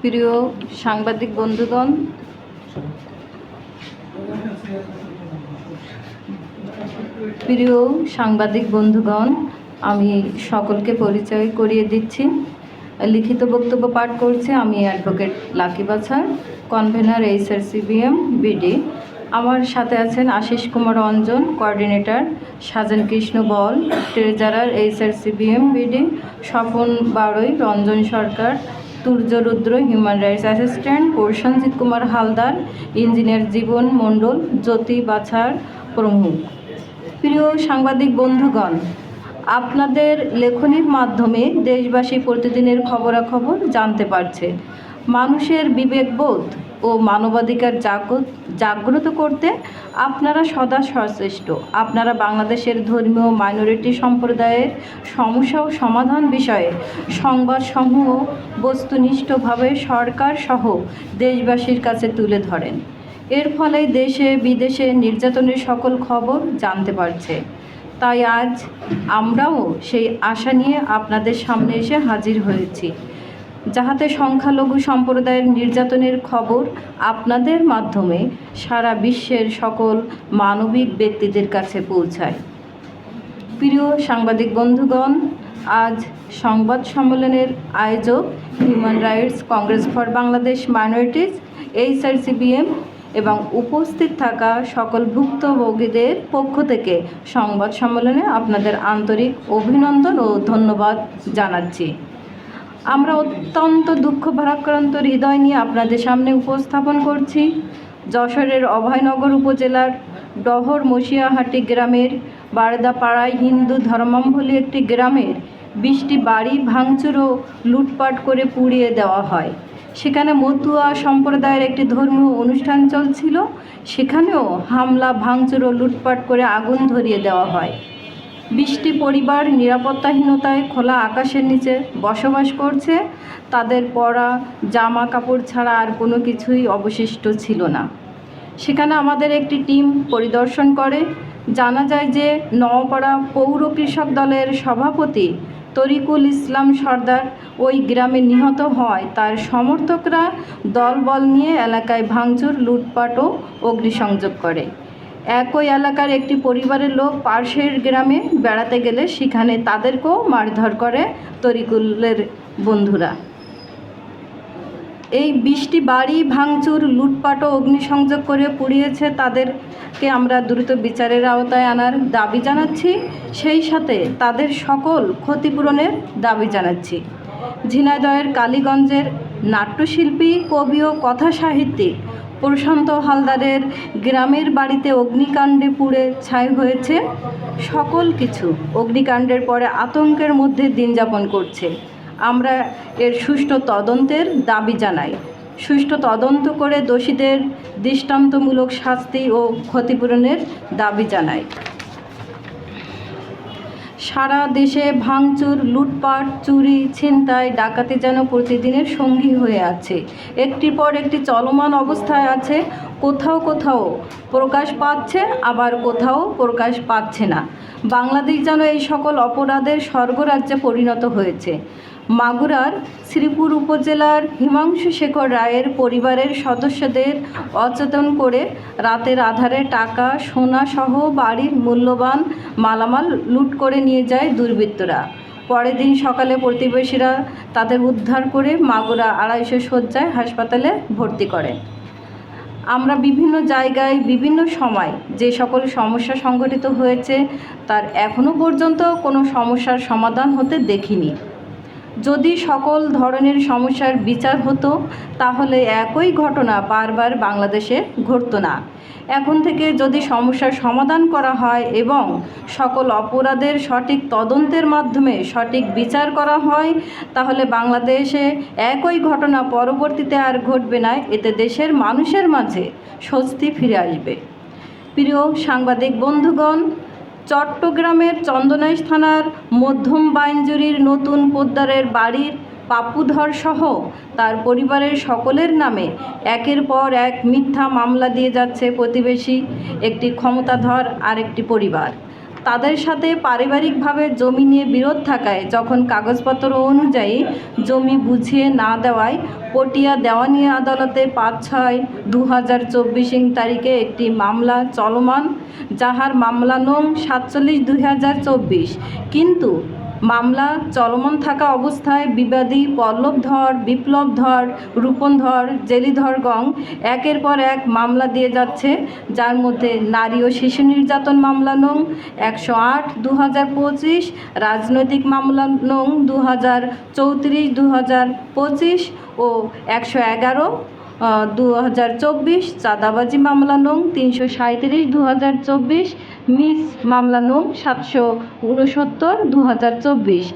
প্রিয় সাংবাদিক বন্ধুগণ, প্রিয় সাংবাদিক বন্ধুগণ, আমি সকলকে পরিচয় করিয়ে দিচ্ছি। লিখিত বক্তব্য পাঠ করছে আমি advocate Lucky Bachhar, convener HR CBM BD. আমার সাথে আছেন Ashis Kumar Anjan, coordinator, Sajen Krishna Bal, treasurer HR CBM BD, Swapan Barai Ranjan Sarkar Turjo Rudra human rights assistant Prosenjit Kumar Haldar engineer Jibon Mondal Jyoti Bachhar প্রমুখ প্রিয় সাংবাদিক বন্ধুগণ, আপনাদের লেখনির মাধ্যমে দেশবাসী প্রতিদিনের খবরাখবর জানতে পারছে। মানুষের বিবেকবোধ ও মানবাধিকার জাগ্রত জাগ্রত করতে আপনারা সদা সচেষ্ট আপনারা বাংলাদেশের ধর্মীয় মাইনরিটি সম্প্রদায়ের সমস্যা ও সমাধান বিষয়ে সংবাদসমূহ বস্তুনিষ্ঠভাবে সরকার সহ দেশবাসীর কাছে তুলে ধরেন। এর ফলে দেশে, বিদেশে নির্যাতনের সকল খবর জানতে পারছে। তাই আজ আমরাও সেই আশা নিয়ে আপনাদের সামনে এসে হাজির হয়েছি। যাহাতে সংখ্যালঘু সম্প্রদায়ের নির্যাতনের খবর আপনাদের মাধ্যমে সারা বিশ্বের সকল মানবিক ব্যক্তিদের কাছে পৌঁছায়। প্রিয় সাংবাদিক বন্ধুগণ, আজ সংবাদ সম্মেলনের আয়োজক human rights congress for Bangladesh minorities HRCBM এবং উপস্থিত থাকা সকল ভুক্তভোগীদের পক্ষ থেকে সংবাদ সম্মেলনে আপনাদের আন্তরিক অভিনন্দন ও ধন্যবাদ জানাচ্ছি। আমরা অত্যন্ত দুঃখ ভারাক্রান্ত হৃদয় নিয়ে আপনাদের সামনে উপস্থাপন করছি। যশোরের অভয়নগর উপজেলার ডহর মশিয়াহাটি গ্রামের বারদাপাড়ায় হিন্দু ধর্মাম্বলী একটি গ্রামের বৃষ্টি, বাড়ি ভাঙচুর ও লুটপাট করে পুড়িয়ে দেওয়া হয়। সেখানে মতুয়া সম্প্রদায়ের একটি ধর্মীয় অনুষ্ঠান চলছিল। সেখানেও হামলা, ভাঙচুর ও লুটপাট করে আগুন ধরিয়ে দেওয়া হয়। বৃষ্টি পরিবার নিরাপত্তাহীনতায় খোলা আকাশের নিচে বসবাস করছে, তাদের পরা, জামা কাপড় ছাড়া আর কোনো কিছুই অবশিষ্ট ছিল না। সেখানে আমাদের একটি টিম পরিদর্শন করে। জানা যায় যে নওপাড়া পৌর কৃষক দলের সভাপতি তরিকুল ইসলাম সর্দার ওই গ্রামে নিহত হয়। তার সমর্থকরা দলবল নিয়ে এলাকায় ভাঙচুর লুটপাট ও অগ্নিসংযোগ করে। একই এলাকার একটি পরিবারের লোক পাশের গ্রামে বেড়াতে গেলে সেখানে তাদেরকেও মারধর করে তরিকুলের বন্ধুরা। এই বৃষ্টি বাড়ি ভাঙচুর লুটপাট অগ্নিসংযোগ করে পুড়িয়েছে তাদেরকে আমরা দ্রুত বিচারের আওতায় আনার দাবি জানাচ্ছি। সেই সাথে তাদের সকল ক্ষতিপূরণের দাবি জানাচ্ছি। ঝিনাইদহের কালীগঞ্জের নাট্যশিল্পী, কবি ও কথা সাহিত্যিক প্রশান্ত হালদারের গ্রামের বাড়িতে অগ্নিকাণ্ডে পুড়ে ছাই হয়েছে সকল কিছু। অগ্নিকাণ্ডের পরে আতঙ্কের মধ্যে দিন যাপন করছে। আমরা এর সুষ্ঠু তদন্তের দাবি জানাই। সুষ্ঠু তদন্ত করে দোষীদের দৃষ্টান্তমূলক শাস্তি ও ক্ষতিপূরণের দাবি জানাই। সারা দেশে ভাঙচুর, লুটপাট, চুরি, ছিনতাই, ডাকাতি যেন প্রতিদিনের সঙ্গী হয়ে আছে। একটির পর একটি চলমান অবস্থায় আছে, কোথাও কোথাও প্রকাশ পাচ্ছে, আবার কোথাও প্রকাশ পাচ্ছে না। বাংলাদেশ যেন এই সকল অপরাধের স্বর্গরাজ্যে পরিণত হয়েছে। মাগুরার শ্রীপুর উপজেলার হিমাংশু শেখর রায়ের পরিবারের সদস্যদের অচেতন করে রাতের আধারে টাকা, সোনা সহ বাড়ির মূল্যবান মালামাল লুট করে নিয়ে যায় দুর্বৃত্তরা। পরের দিন সকালে প্রতিবেশীরা তাদের উদ্ধার করে মাগুরা আড়াইশো শয্যায় হাসপাতালে ভর্তি করে। আমরা বিভিন্ন জায়গায়, বিভিন্ন সময় যে সকল সমস্যা সংঘটিত হয়েছে, তার এখনও পর্যন্ত কোনো সমস্যার সমাধান হতে দেখিনি। যদি সকল ধরনের সমস্যার বিচার হতো, তাহলে একই ঘটনা বারবার বাংলাদেশে ঘটতো না। এখন থেকে যদি সমস্যার সমাধান করা হয় এবং সকল অপরাধের সঠিক তদন্তের মাধ্যমে সঠিক বিচার করা হয়, তাহলে বাংলাদেশে একই ঘটনা পরবর্তীতে আর ঘটবে না, এতে দেশের মানুষের মাঝে স্বস্তি ফিরে আসবে। প্রিয় সাংবাদিক বন্ধুগণ চট্টগ্রামের চন্দনাইশ থানার মধ্যম বাইনজুরির নতুন পোদ্দারের বাড়ির পাপুধর সহ তার পরিবারের সকলের নামে একের পর এক মিথ্যা মামলা দিয়ে যাচ্ছে প্রতিবেশী, একটি ক্ষমতাধর আরেকটি পরিবার। তাদের সাথে পারিবারিকভাবে জমি নিয়ে বিরোধ থাকায় যখন কাগজপত্র অনুযায়ী জমি বুঝিয়ে না দেওয়ায় পটিয়া দেওয়ানি আদালতে পাঁচ ছয় দু হাজার চব্বিশ তারিখে একটি মামলা চলমান, যাহার মামলা নং সাতচল্লিশ দুই হাজার চব্বিশ। কিন্তু মামলা চলমান থাকা অবস্থায় বিবাদী পল্লব ধর বিপ্লব ধর রূপন ধর জেলিধর গং একের পর এক মামলা দিয়ে যাচ্ছে, যার মধ্যে নারী ও শিশু নির্যাতন মামলা নং একশো আট দু হাজার পঁচিশ, রাজনৈতিক মামলা নং দু হাজার চৌত্রিশ দু হাজার পঁচিশ ও একশো এগারো। দু হাজার চব্বিশ চাঁদাবাজি মামলা নং তিনশো সাঁত্রিশ দু হাজার চব্বিশ মিস মামলা নং সাতশো উনসত্তর দু হাজার চব্বিশ।